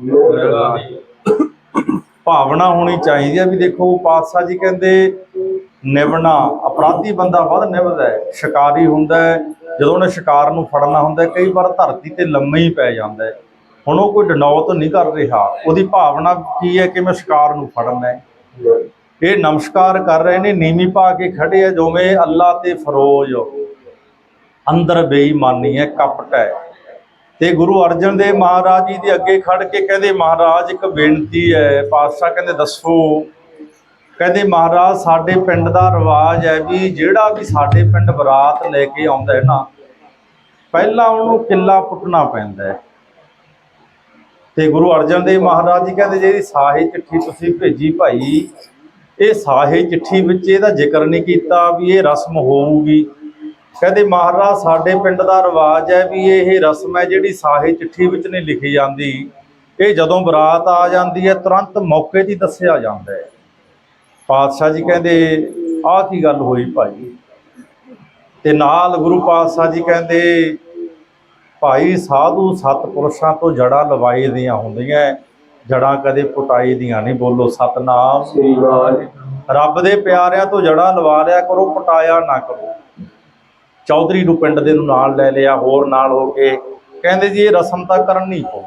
ਭਾਵਨਾ ਹੋਣੀ ਚਾਹੀਦੀ ਹੈ ਵੀ ਦੇਖੋ, ਪਾਤਸ਼ਾਹ ਜੀ ਕਹਿੰਦੇ, ਨਿਵਣਾ, ਅਪਰਾਧੀ ਬੰਦਾ ਵੱਧ ਨਿਭਦਾ ਹੈ, ਸ਼ਿਕਾਰੀ ਹੁੰਦਾ ਹੈ ਜਦੋਂ ਉਹਨੇ ਸ਼ਿਕਾਰ ਨੂੰ ਫੜਨਾ ਹੁੰਦਾ, ਕਈ ਵਾਰ ਧਰਤੀ ਤੇ ਲੰਮੇ ਹੀ ਪੈ ਜਾਂਦਾ ਹੈ। ਹੁਣ ਉਹ ਕੋਈ ਡਨੌਤ ਨਹੀਂ ਕਰ ਰਿਹਾ। ਉਹਦੀ ਭਾਵਨਾ ਕੀ ਹੈ ਕਿ ਮੈਂ ਸ਼ਿਕਾਰ ਨੂੰ ਫੜਨਾ ਹੈ? ਇਹ ਨਮਸਕਾਰ ਕਰ ਰਹੇ ਨੇ, ਨੀਵੀਂ ਪਾ ਕੇ ਖੜੇ ਆ, ਜਿਵੇਂ ਅੱਲਾ ਤੇ ਫਰੋਜ਼ ਅੰਦਰ ਬੇਈਮਾਨੀ ਹੈ, ਕਪਟ ਹੈ। ਤੇ ਗੁਰੂ ਅਰਜਨ ਦੇਵ ਮਹਾਰਾਜ ਜੀ ਦੇ ਅੱਗੇ ਖੜ ਕੇ ਕਹਿੰਦੇ, ਮਹਾਰਾਜ, ਇੱਕ ਬੇਨਤੀ ਹੈ, ਪਾਤਸ਼ਾਹ ਕਹਿੰਦੇ, ਦੱਸੋ ਕਹਿੰਦੇ ਮਹਾਰਾਜ, ਸਾਡੇ ਪਿੰਡ ਦਾ ਰਿਵਾਜ ਹੈ ਵੀ ਜਿਹੜਾ ਵੀ ਸਾਡੇ ਪਿੰਡ ਬਰਾਤ ਲੈ ਕੇ ਆਉਂਦਾ ਹੈ ਨਾ, ਪਹਿਲਾਂ ਉਹਨੂੰ ਕਿੱਲਾ ਪੁੱਟਣਾ ਪੈਂਦਾ ਹੈ। ਤੇ ਗੁਰੂ ਅਰਜਨ ਦੇਵ ਮਹਾਰਾਜ ਜੀ ਕਹਿੰਦੇ, ਜਿਹੜੀ ਸਾਹੇ ਚਿੱਠੀ ਤੁਸੀਂ ਭੇਜੀ ਭਾਈ, ਇਹ ਸਾਹੇ ਚਿੱਠੀ ਵਿੱਚ ਇਹਦਾ ਜ਼ਿਕਰ ਨਹੀਂ ਕੀਤਾ ਵੀ ਇਹ ਰਸਮ ਹੋਊਗੀ। ਕਹਿੰਦੇ ਮਹਾਰਾਜ, ਸਾਡੇ ਪਿੰਡ ਦਾ ਰਿਵਾਜ ਹੈ ਵੀ ਇਹ ਰਸਮ ਹੈ ਜਿਹੜੀ ਸਾਹੇ ਚਿੱਠੀ ਵਿੱਚ ਨਹੀਂ ਲਿਖੀ ਜਾਂਦੀ। ਇਹ ਜਦੋਂ ਬਰਾਤ ਆ ਜਾਂਦੀ ਹੈ, ਤੁਰੰਤ ਮੌਕੇ 'ਤੇ ਹੀ ਦੱਸਿਆ ਜਾਂਦਾ ਹੈ। ਪਾਤਸ਼ਾਹ ਜੀ ਕਹਿੰਦੇ ਆਹ ਕੀ ਗੱਲ ਹੋਈ ਭਾਈ? ਤੇ ਨਾਲ ਗੁਰੂ ਪਾਤਸ਼ਾਹ ਜੀ ਕਹਿੰਦੇ ਭਾਈ ਸਾਧੂ ਸਤਪੁਰਸ਼ਾਂ ਤੋਂ ਜੜਾਂ ਲਵਾਈ ਦੀਆਂ ਹੁੰਦੀਆਂ ਜੜਾਂ ਕਦੇ ਪੁਟਾਈ ਦੀਆਂ ਨਹੀਂ ਬੋਲੋ ਸਤਨਾਮ। ਸ੍ਰੀ ਵਾਹਿਗੁਰੂ। ਰੱਬ ਦੇ ਪਿਆਰਿਆਂ ਤੋਂ ਜੜਾਂ ਲਵਾ ਲਿਆ ਕਰੋ ਪਟਾਇਆ ਨਾ ਕਰੋ। ਚੌਧਰੀ ਨੂੰ ਪਿੰਡ ਦੇ ਨੂੰ ਨਾਲ ਲੈ ਲਿਆ ਹੋਰ ਨਾਲ ਹੋ ਕੇ ਕਹਿੰਦੇ ਜੀ ਇਹ ਰਸਮ ਤਾਂ ਕਰਨੀ ਪਊ।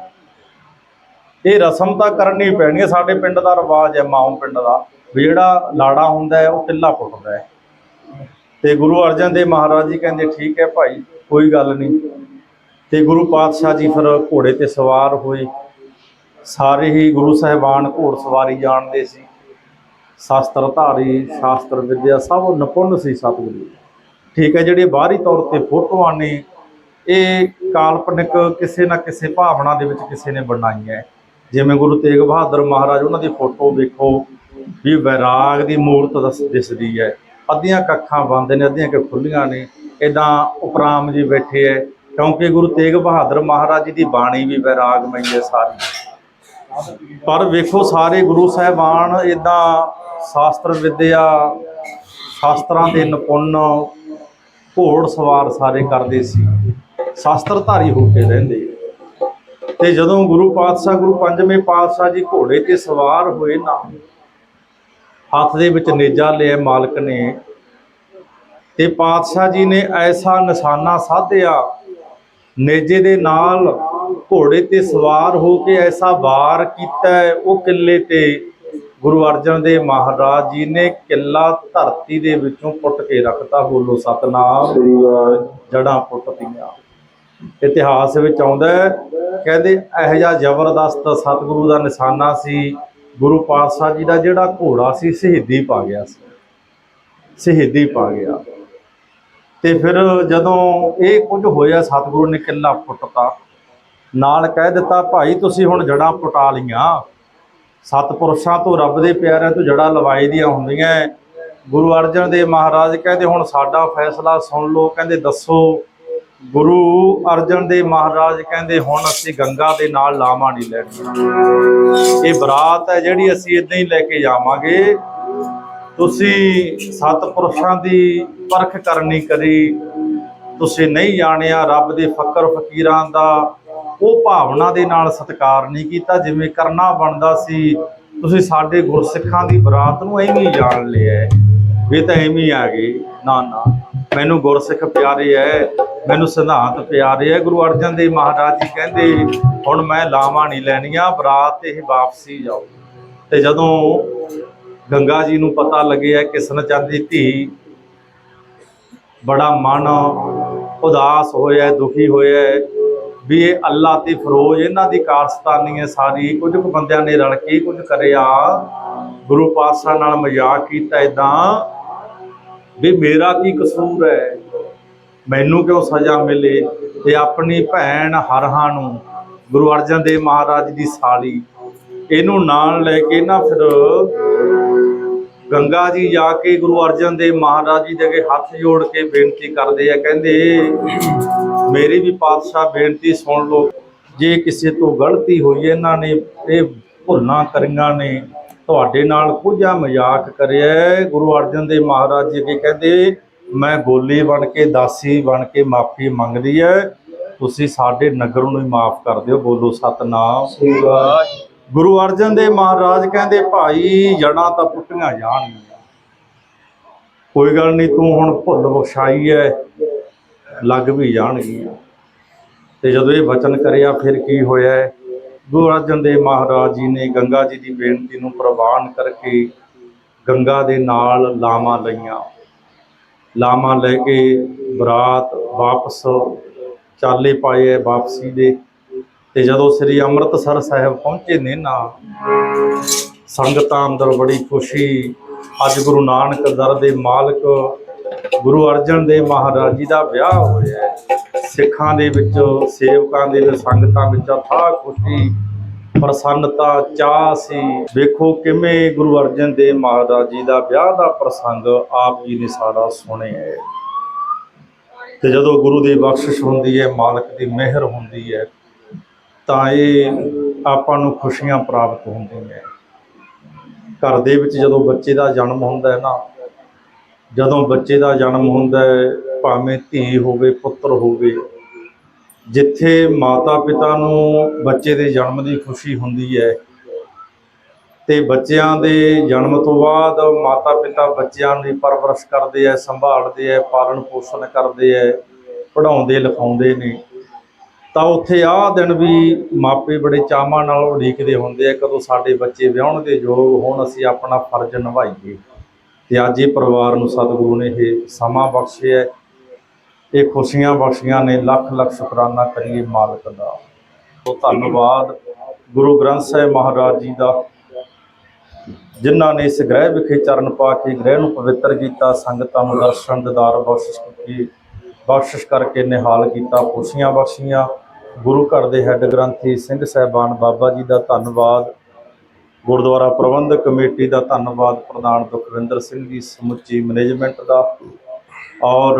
ਇਹ ਰਸਮ ਤਾਂ ਕਰਨੀ ਪੈਣੀ ਹੈ ਸਾਡੇ ਪਿੰਡ ਦਾ ਰਿਵਾਜ ਹੈ ਮਾਉਂ ਪਿੰਡ ਦਾ। ਵੀ ਜਿਹੜਾ ਲਾੜਾ ਹੁੰਦਾ ਹੈ, ਉਹ ਕਿੱਲਾ ਫੁੱਟਦਾ ਹੈ। ਤੇ ਗੁਰੂ ਅਰਜਨ ਦੇਵ ਮਹਾਰਾਜ ਜੀ ਕਹਿੰਦੇ, ਠੀਕ ਹੈ ਭਾਈ, ਕੋਈ ਗੱਲ ਨਹੀਂ। ਤੇ ਗੁਰੂ ਪਾਤਸ਼ਾਹ ਜੀ ਫਿਰ ਘੋੜੇ ਤੇ ਸਵਾਰ ਹੋਏ। ਸਾਰੇ ਹੀ ਗੁਰੂ ਸਾਹਿਬਾਨ ਘੋੜ ਸਵਾਰੀ ਜਾਣਦੇ ਸੀ। ਸ਼ਾਸਤਰ ਧਾਰੀ, ਸ਼ਾਸਤਰ ਵਿਦਿਆ, ਸਭ ਨਿਪੁੰਨ ਸੀ ਸਤਿਗੁਰੂ। ਠੀਕ ਹੈ, ਜਿਹੜੇ ਬਾਹਰੀ ਤੌਰ ਤੇ ਫੋਟੋਆਂ ਨੇ, ਇਹ ਕਾਲਪਨਿਕ ਕਿਸੇ ਨਾ ਕਿਸੇ ਭਾਵਨਾ ਦੇ ਵਿੱਚ ਕਿਸੇ ਨੇ ਬਣਾਈ ਹੈ। ਜਿਵੇਂ ਗੁਰੂ ਤੇਗ ਬਹਾਦਰ ਮਹਾਰਾਜ, ਉਹਨਾਂ ਦੀ ਫੋਟੋ ਵੇਖੋ। ਵੀ ਵੈਰਾਗ ਦੀ ਮੂਰਤ ਦਸ- ਦਿਸਦੀ ਹੈ। ਅੱਧੀਆਂ ਕੱਖਾਂ ਬੰਦ ਨੇ, ਅੱਧੀਆਂ ਕਿ ਖੁੱਲੀਆਂ ਨੇ। ਇਦਾਂ ਉਪਰਾਮ ਜੀ ਬੈਠੇ ਹੈ ਕਿਉਂਕਿ ਗੁਰੂ ਤੇਗ ਬਹਾਦਰ ਮਹਾਰਾਜ ਜੀ ਦੀ ਬਾਣੀ ਵੀ ਵੈਰਾਗਮਈ ਹੈ ਸਾਰੀ। ਪਰ ਵੇਖੋ ਸਾਰੇ ਗੁਰੂ ਸਾਹਿਬਾਨ ਇਦਾਂ ਸ਼ਾਸਤਰ ਵਿਦਿਆ, ਸ਼ਾਸਤਰਾਂ ਦੇ ਨਿਪੁੰਨ, ਘੋੜ ਸਵਾਰ ਸਾਰੇ ਕਰਦੇ ਸੀ। ਸ਼ਾਸਤਰ ਧਾਰੀ ਹੋ ਕੇ ਰਹਿੰਦੇ ਤੇ ਜਦੋਂ ਗੁਰੂ ਪਾਤਸ਼ਾਹ, ਗੁਰੂ ਪੰਜਵੇਂ ਪਾਤਸ਼ਾਹ ਜੀ ਘੋੜੇ ਤੇ ਸਵਾਰ ਹੋਏ ਨਾ ਹੱਥ ਦੇ ਵਿੱਚ ਨੇਜਾ ਲਿਆ ਮਾਲਕ ਨੇ ਤੇ ਪਾਤਸ਼ਾਹ ਜੀ ਨੇ ਐਸਾ ਨਿਸ਼ਾਨਾ ਸਾਧਿਆ। ਨੇਜੇ ਦੇ ਨਾਲ ਘੋੜੇ ਤੇ ਸਵਾਰ ਹੋ ਕੇ ਐਸਾ ਵਾਰ ਕੀਤਾ ਉਹ ਕਿੱਲੇ ਤੇ ਗੁਰੂ ਅਰਜਨ ਦੇਵ ਮਹਾਰਾਜ ਜੀ ਨੇ ਕਿੱਲਾ ਧਰਤੀ ਦੇ ਵਿੱਚੋਂ ਪੁੱਟ ਕੇ ਰੱਖਤਾ। ਬੋਲੋ ਸਤਨਾਮ। ਜੜਾਂ ਪੁੱਟਤੀਆਂ ਇਤਿਹਾਸ ਵਿੱਚ ਆਉਂਦਾ ਕਹਿੰਦੇ ਇਹੋ ਜਿਹਾ ਜ਼ਬਰਦਸਤ ਸਤਿਗੁਰੂ ਦਾ ਨਿਸ਼ਾਨਾ ਸੀ। ਗੁਰੂ ਪਾਤਸ਼ਾਹ ਜੀ ਦਾ ਜਿਹੜਾ ਘੋੜਾ ਸੀ, ਸ਼ਹੀਦੀ ਪਾ ਗਿਆ ਸੀ। ਸ਼ਹੀਦੀ ਪਾ ਗਿਆ। ਤੇ ਫਿਰ ਜਦੋਂ ਇਹ ਕੁਝ ਹੋਇਆ, ਸਤਿਗੁਰੂ ਨੇ ਕਿੱਲਾ ਪੁੱਟਤਾ। ਨਾਲ ਕਹਿ ਦਿੱਤਾ, ਭਾਈ, ਤੁਸੀਂ ਹੁਣ ਜੜਾਂ ਪੁਟਾ ਲੀਆਂ ਸਤਪੁਰਸ਼ਾਂ ਤੋਂ ਰੱਬ ਦੇ ਪਿਆਰਿਆਂ ਤੋਂ ਜੜਾਂ ਲਵਾਈ ਦੀਆਂ ਹੁੰਦੀਆਂ। ਗੁਰੂ ਅਰਜਨ ਦੇਵ ਮਹਾਰਾਜ ਕਹਿੰਦੇ, ਹੁਣ ਸਾਡਾ ਫੈਸਲਾ ਸੁਣ ਲਓ। ਕਹਿੰਦੇ, ਦੱਸੋ ਗੁਰੂ ਅਰਜਨ ਦੇਵ ਮਹਾਰਾਜ ਕਹਿੰਦੇ, ਹੁਣ ਅਸੀਂ ਗੰਗਾ ਦੇ ਨਾਲ ਲਾਵਾਂ ਨਹੀਂ ਲੈਣੀ ਇਹ ਬਰਾਤ ਹੈ ਜਿਹੜੀ ਅਸੀਂ ਇਦਾਂ ਹੀ ਲੈ ਕੇ ਜਾਵਾਂਗੇ। ਤੁਸੀਂ ਸਤਪੁਰਸ਼ਾਂ ਦੀ ਪਰਖ ਕਰਨੀ ਕਰੀ ਤੁਸੀਂ ਨਹੀਂ ਜਾਣਿਆ ਰੱਬ ਦੇ ਫਕਰ ਫਕੀਰਾਂ ਦਾ, ਉਹ ਭਾਵਨਾ ਦੇ ਨਾਲ ਸਤਿਕਾਰ ਨਹੀਂ ਕੀਤਾ, ਜਿਵੇਂ ਕਰਨਾ ਬਣਦਾ ਸੀ। ਤੁਸੀਂ ਸਾਡੇ ਗੁਰਸਿੱਖਾਂ ਦੀ ਬਰਾਤ ਨੂੰ ਐਵੇਂ ਜਾਣ ਲਿਆ ਇਹ ਤਾਂ ਐਵੇਂ ਹੀ ਆ ਗਏ ਨਾ ਨਾ। ਮੈਨੂੰ ਗੁਰਸਿੱਖ ਪਿਆਰੇ ਐ, ਮੈਨੂੰ ਸਿਧਾਂਤ ਪਿਆਰੇ ਐ। ਗੁਰੂ ਅਰਜਨ ਦੇਵ ਮਹਾਰਾਜ ਜੀ ਕਹਿੰਦੇ, ਹੁਣ ਮੈਂ ਲਾਵਾਂ ਨਹੀਂ ਲੈਣੀਆਂ, ਬਰਾਤ 'ਤੇ ਹੀ ਵਾਪਸੀ ਜਾਓ। ਤੇ ਜਦੋਂ ਗੰਗਾ ਜੀ ਨੂੰ ਪਤਾ ਲੱਗਿਆ ਕਿਸਨ ਚੰਦ ਦੀ ਧੀ, ਬੜਾ ਮਨ ਉਦਾਸ ਹੋਇਆ, ਦੁਖੀ ਹੋਇਆ ਵੀ ਇਹ ਅੱਲਾ ਤੇ ਫਰੋਜ਼, ਇਹਨਾਂ ਦੀ ਕਾਰਸਤਾਨੀ ਹੈ ਸਾਰੀ। ਕੁਝ ਕੁ ਬੰਦਿਆਂ ਨੇ ਰਲ ਕੇ ਕੁਝ ਕਰਿਆ, ਗੁਰੂ ਪਾਤਸ਼ਾਹ ਨਾਲ ਮਜ਼ਾਕ ਕੀਤਾ ਇਦਾਂ ਵੀ ਮੇਰਾ ਕੀ ਕਸੂਰ ਹੈ? ਮੈਨੂੰ ਕਿਉਂ ਸਜ਼ਾ ਮਿਲੇ? ਤੇ ਆਪਣੀ ਭੈਣ ਹਰਹਾ ਨੂੰ ਗੁਰੂ ਅਰਜਨ ਦੇਵ ਮਹਾਰਾਜ ਦੀ ਸਾਲੀ, ਇਹਨੂੰ ਨਾਲ ਲੈ ਕੇ ਨਾ ਫਿਰ ਗੰਗਾ ਜੀ ਜਾ ਕੇ ਗੁਰੂ ਅਰਜਨ ਦੇਵ ਮਹਾਰਾਜ ਜੀ ਦੇ ਅੱਗੇ ਹੱਥ ਜੋੜ ਕੇ ਬੇਨਤੀ ਕਰਦੇ ਆ, ਕਹਿੰਦੇ, ਮੇਰੀ ਵੀ ਪਾਤਸ਼ਾਹ ਬੇਨਤੀ ਸੁਣ ਲਓ, ਜੇ ਕਿਸੇ ਤੋਂ ਗਲਤੀ ਹੋਈ, ਇਹਨਾਂ ਨੇ ਇਹ ਭੁੱਲਾਂ ਕਰੀਆਂ ਨੇ ਤੁਹਾਡੇ ਨਾਲ ਕੁਝਾ ਮਜ਼ਾਕ ਕਰਿਆ। ਗੁਰੂ ਅਰਜਨ ਦੇਵ ਮਹਾਰਾਜ ਜੀ ਅੱਗੇ ਕਹਿੰਦੇ ਮੈਂ ਗੋਲੀ ਬਣ ਕੇ ਦਾਸੀ ਬਣ ਕੇ ਮਾਫੀ ਮੰਗਦੀ ਹੈ। ਤੁਸੀਂ ਸਾਡੇ ਨਗਰ ਨੂੰ ਹੀ ਮਾਫ ਕਰ ਦਿਓ। ਬੋਲੋ ਸਤਨਾਮ। ਗੁਰੂ ਅਰਜਨ ਦੇਵ ਮਹਾਰਾਜ ਕਹਿੰਦੇ ਭਾਈ ਜੜਾਂ ਤਾਂ ਪੁੱਟੀਆਂ ਜਾਣਗੀਆਂ। ਕੋਈ ਗੱਲ ਨਹੀਂ ਤੂੰ ਹੁਣ ਭੁੱਲ ਬਖਸ਼ਾਈ ਹੈ। ਲੱਗ ਵੀ ਜਾਣਗੀਆਂ। ਤੇ ਜਦੋਂ ਇਹ ਵਚਨ ਕਰਿਆ ਫਿਰ ਕੀ ਹੋਇਆ? ਗੁਰੂ ਅਰਜਨ ਦੇਵ ਮਹਾਰਾਜ ਜੀ ਨੇ ਗੰਗਾ ਜੀ ਦੀ ਬੇਨਤੀ ਨੂੰ ਪ੍ਰਵਾਨ ਕਰਕੇ ਗੰਗਾ ਦੇ ਨਾਲ ਲਾਵਾਂ ਲਈਆਂ। ਲਾਵਾਂ ਲੈ ਕੇ ਬਰਾਤ ਵਾਪਸ ਚਾਲੇ ਪਾਏ ਹੈ ਵਾਪਸੀ ਦੇ ਤੇ ਜਦੋਂ ਸ੍ਰੀ ਅੰਮ੍ਰਿਤਸਰ ਸਾਹਿਬ ਪਹੁੰਚੇ ਨੇ ਨਾ, ਸੰਗਤਾਂ ਅੰਦਰ ਬੜੀ ਖੁਸ਼ੀ। ਅੱਜ ਗੁਰੂ ਨਾਨਕ ਦਰ ਦੇ ਮਾਲਕ ਗੁਰੂ ਅਰਜਨ ਦੇਵ ਮਹਾਰਾਜ ਜੀ ਦਾ ਵਿਆਹ ਹੋਇਆ ਹੈ। ਸਿੱਖਾਂ ਦੇ ਵਿੱਚ, ਸੇਵਕਾਂ ਦੇ ਸੰਗਤਾਂ ਵਿੱਚ ਅਥਾਹ ਖੁਸ਼ੀ, ਪ੍ਰਸੰਨਤਾ ਚਾਹ ਸੀ। ਵੇਖੋ ਕਿਵੇਂ ਗੁਰੂ ਅਰਜਨ ਦੇਵ ਮਹਾਰਾਜ ਜੀ ਦਾ ਵਿਆਹ ਦਾ ਪ੍ਰਸੰਗ ਆਪ ਜੀ ਨੇ ਸਾਰਾ ਸੁਣਿਆ ਹੈ। ਤੇ ਜਦੋਂ ਗੁਰੂ ਦੀ ਬਖਸ਼ਿਸ਼ ਹੁੰਦੀ ਹੈ, ਮਾਲਕ ਦੀ ਮਿਹਰ ਹੁੰਦੀ ਹੈ, ਤਾਂ ਇਹ ਆਪਾਂ ਨੂੰ ਖੁਸ਼ੀਆਂ ਪ੍ਰਾਪਤ ਹੁੰਦੀਆਂ ਘਰ ਦੇ ਵਿੱਚ ਜਦੋਂ ਬੱਚੇ ਦਾ ਜਨਮ ਹੁੰਦਾ ਹੈ ਨਾ ਜਦੋਂ ਬੱਚੇ ਦਾ ਜਨਮ ਹੁੰਦਾ ਹੈ, ਭਾਵੇਂ ਧੀ ਹੋਵੇ, ਪੁੱਤਰ ਹੋਵੇ, ਜਿੱਥੇ ਮਾਤਾ ਪਿਤਾ ਨੂੰ ਬੱਚੇ ਦੇ ਜਨਮ ਦੀ ਖੁਸ਼ੀ ਹੁੰਦੀ ਹੈ ਤੇ ਬੱਚਿਆਂ ਦੇ ਜਨਮ ਤੋਂ ਬਾਅਦ ਮਾਤਾ ਪਿਤਾ ਬੱਚਿਆਂ ਦੀ ਪਰਵਰਿਸ਼ ਕਰਦੇ ਆ ਸੰਭਾਲਦੇ ਆ ਪਾਲਣ ਪੋਸ਼ਣ ਕਰਦੇ ਆ ਪੜ੍ਹਾਉਂਦੇ, ਲਿਖਾਉਂਦੇ ਨੇ, ਤਾਂ ਉੱਥੇ ਆਹ ਦਿਨ ਵੀ ਮਾਪੇ ਬੜੇ ਚਾਵਾਂ ਨਾਲ ਉਡੀਕਦੇ ਹੁੰਦੇ ਆ, ਕਦੋਂ ਸਾਡੇ ਬੱਚੇ ਵਿਆਹਣ ਦੇ ਯੋਗ ਹੋਣ, ਅਸੀਂ ਆਪਣਾ ਫਰਜ਼ ਨਿਭਾਈਏ। ਤੇ ਅੱਜ ਇਹ ਪਰਿਵਾਰ ਨੂੰ ਸਤਿਗੁਰੂ ਨੇ ਇਹ ਸਮਾਂ ਬਖਸ਼ਿਆ ਇਹ ਖੁਸ਼ੀਆਂ ਬਖਸ਼ੀਆਂ ਨੇ, ਲੱਖ ਲੱਖ ਸ਼ੁਕਰਾਨਾ ਕਰੀਏ ਮਾਲਕ ਦਾ। ਤੋ ਧੰਨਵਾਦ ਗੁਰੂ ਗ੍ਰੰਥ ਸਾਹਿਬ ਮਹਾਰਾਜ ਜੀ ਦਾ, ਜਿਨ੍ਹਾਂ ਨੇ ਇਸ ਗ੍ਰਹਿ ਵਿਖੇ ਚਰਨ ਪਾ ਕੇ ਗ੍ਰਹਿ ਨੂੰ ਪਵਿੱਤਰ ਕੀਤਾ, ਸੰਗਤਾਂ ਨੂੰ ਦਰਸ਼ਨ, ਦਿਦਾਰ ਬਖਸ਼ਿਸ਼ ਕੀਤੀ, ਬਖਸ਼ਿਸ਼ ਕਰਕੇ ਨਿਹਾਲ ਕੀਤਾ, ਖੁਸ਼ੀਆਂ ਬਖਸ਼ੀਆਂ। ਗੁਰੂ ਘਰ ਦੇ ਹੈੱਡ ਗ੍ਰੰਥੀ ਸਿੰਘ ਸਾਹਿਬਾਨ ਬਾਬਾ ਜੀ ਦਾ ਧੰਨਵਾਦ। ਗੁਰਦੁਆਰਾ ਪ੍ਰਬੰਧਕ ਕਮੇਟੀ ਦਾ ਧੰਨਵਾਦ ਪ੍ਰਧਾਨ ਦੁਖਵਿੰਦਰ ਸਿੰਘ ਜੀ, ਸਮੁੱਚੀ ਮੈਨੇਜਮੈਂਟ ਦਾ। ਔਰ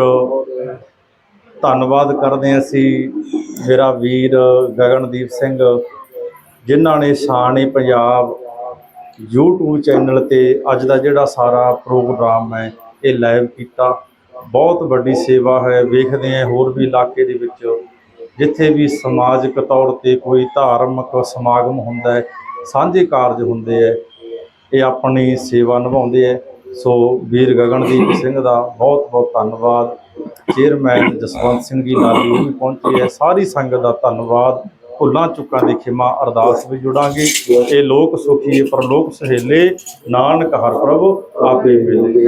ਧੰਨਵਾਦ ਕਰਦੇ ਹਾਂ ਅਸੀਂ ਮੇਰਾ ਵੀਰ ਗਗਨਦੀਪ ਸਿੰਘ, ਜਿਨ੍ਹਾਂ ਨੇ ਸ਼ਾਨ ਪੰਜਾਬ YouTube ਚੈਨਲ ਤੇ ਅੱਜ ਦਾ ਜਿਹੜਾ ਸਾਰਾ ਪ੍ਰੋਗਰਾਮ ਹੈ, ਇਹ ਲਾਈਵ ਕੀਤਾ। ਬਹੁਤ ਵੱਡੀ ਸੇਵਾ ਹੈ, ਵੇਖਦੇ ਹਾਂ ਹੋਰ ਵੀ ਇਲਾਕੇ ਦੇ ਵਿੱਚ, ਜਿੱਥੇ ਵੀ ਸਮਾਜਿਕ ਤੌਰ ਤੇ ਕੋਈ ਧਾਰਮਿਕ ਸਮਾਗਮ ਹੁੰਦਾ ਹੈ ਸਾਂਝੇ ਕਾਰਜ ਹੁੰਦੇ ਹੈ ਇਹ ਆਪਣੀ ਸੇਵਾ ਨਿਭਾਉਂਦੇ ਹੈ ਸੋ ਵੀਰ ਗਗਨਦੀਪ ਸਿੰਘ ਦਾ ਬਹੁਤ ਬਹੁਤ ਧੰਨਵਾਦ। ਚੇਅਰਮੈਨ ਜਸਵੰਤ ਸਿੰਘ ਜੀ ਨਾਲ ਵੀ ਪਹੁੰਚੇ ਹੈ ਸਾਰੀ ਸੰਗਤ ਦਾ ਧੰਨਵਾਦ। ਭੁੱਲਾਂ ਚੁੱਕਾਂ ਦੀ ਖਿਮਾ ਅਰਦਾਸ ਵੀ ਜੁੜਾਂਗੇ। ਇਹ ਲੋਕ ਸੁਖੀ ਪਰਲੋਕ ਸਹੇਲੇ। ਨਾਨਕ ਹਰ ਪ੍ਰਭ, ਆਪੇ ਮਿਲੇ।